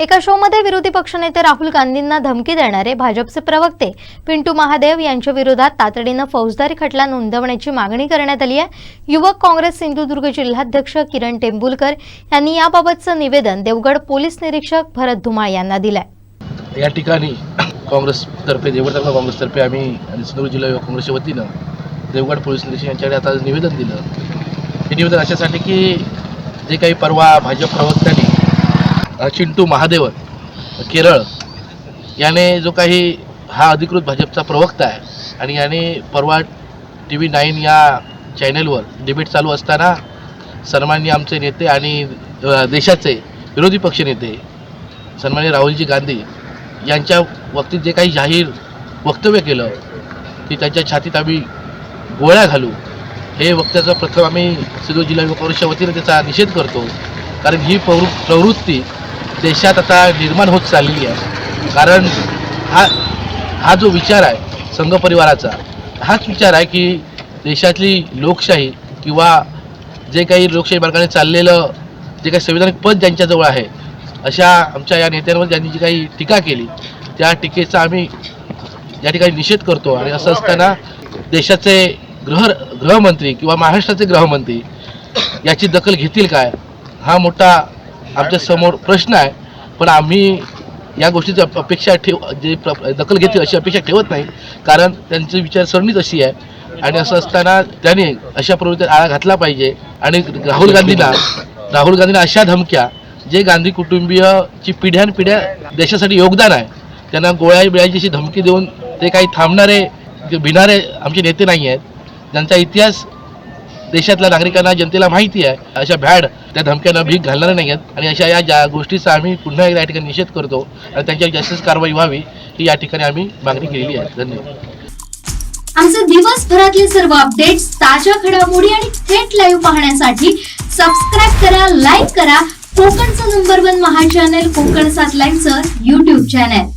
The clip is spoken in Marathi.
एका शोमध्ये विरोधी पक्षनेते राहुल गांधींना धमकी देणारे भाजपचे प्रवक्ते पिंटू महादेव यांच्या विरोधात तातडीनं फौजदारी खटला नोंदवण्याची मागणी करण्यात आली आहे. युवक काँग्रेस सिंधुदुर्ग जिल्हाध्यक्ष किरण टेंबुलकर यांनी याबाबतचं निवेदन देवगड पोलीस निरीक्षक भरत धुमाळ यांना दिलंय. या ठिकाणी काँग्रेसतर्फे देवगड तालुका काँग्रेसतर्फे आम्ही सिंधुदुर्ग जिल्हा युवक काँग्रेसच्या वतीनं देवगड पोलीस निरीक्षक यांच्याकडे आता निवेदन दिलं. हे निवेदन अशासाठी की जे काही परवा भाजप प्रवक्त्यांनी चिंटू महादेव केरळ. याने जो काही हा अधिकृत भाजपचा प्रवक्ता आहे. आणि याने परवा टी व्ही नाईन या चॅनलवर डिबेट चालू असताना सन्मान्य आमचे नेते आणि देशाचे विरोधी पक्षनेते सन्मान्य राहुलजी गांधी यांच्या बाबतीत जे काही जाहीर वक्तव्य केलं की त्यांच्या छातीत आम्ही गोळ्या घालू हे वक्त्याचं प्रथम आम्ही सिंधुदुर्ग जिल्हा युवक काँग्रेसच्या त्याचा निषेध करतो. कारण ही प्रवृ प्रवृत्ती देशात आता निर्माण होत चाललेली आहे. कारण हा हा जो विचार आहे संघ परिवाराचा हाच विचार आहे की देशातली लोकशाही किंवा जे काही लोकशाही मार्गाने चाललेलं जे काही संविधानिक पद ज्यांच्याजवळ आहे अशा आमच्या या नेत्यांवर ज्यांनी जी काही टीका केली त्या टीकेचा आम्ही या ठिकाणी निषेध करतो. आणि असं असताना देशाचे गृह गृहमंत्री किंवा महाराष्ट्राचे गृहमंत्री याची दखल घेतील काय? हा मोठा आमच्यासमोर प्रश्न आहे पण आम्ही या गोष्टीची अपेक्षा ठेव जे प्र- दखल घेतील अशी अपेक्षा ठेवत नाही. कारण त्यांची विचारसरणीच अशी आहे. आणि असं असताना त्याने अशा प्रवृत्तीत आळा घातला पाहिजे. आणि राहुल गांधींना राहुल गांधींना अशा धमक्या जे गांधी कुटुंबीयची पिढ्यानपिढ्या देशासाठी योगदान आहे त्यांना गोळ्या बिळ्याची अशी धमकी देऊन ते काही थांबणारे जे भिणारे आमचे नेते नाही आहेत ज्यांचा इतिहास देशातल्या नागरिकांना जनतेला माहिती आहे. अशा भॅड त्या धमक्यांना भीक घालणार नाही आहेत आणि अशा या ज्या गोष्टीचा आम्ही पुन्हा एकदा या ठिकाणी निषेध करतो आणि त्यांच्या जास्तीच कारवाई व्हावी ही या ठिकाणी आम्ही मागणी केलेली आहे. धन्यवाद. आमचे दिवसभरातले सर्व अपडेट्स ताज्या घडामोडी आणि थेट लाईव्ह पाहण्यासाठी सबस्क्राईब करा लाईक करा. कोकणचं number one Maha channel Kokan सात लाईव्हचं युट्यूब चॅनल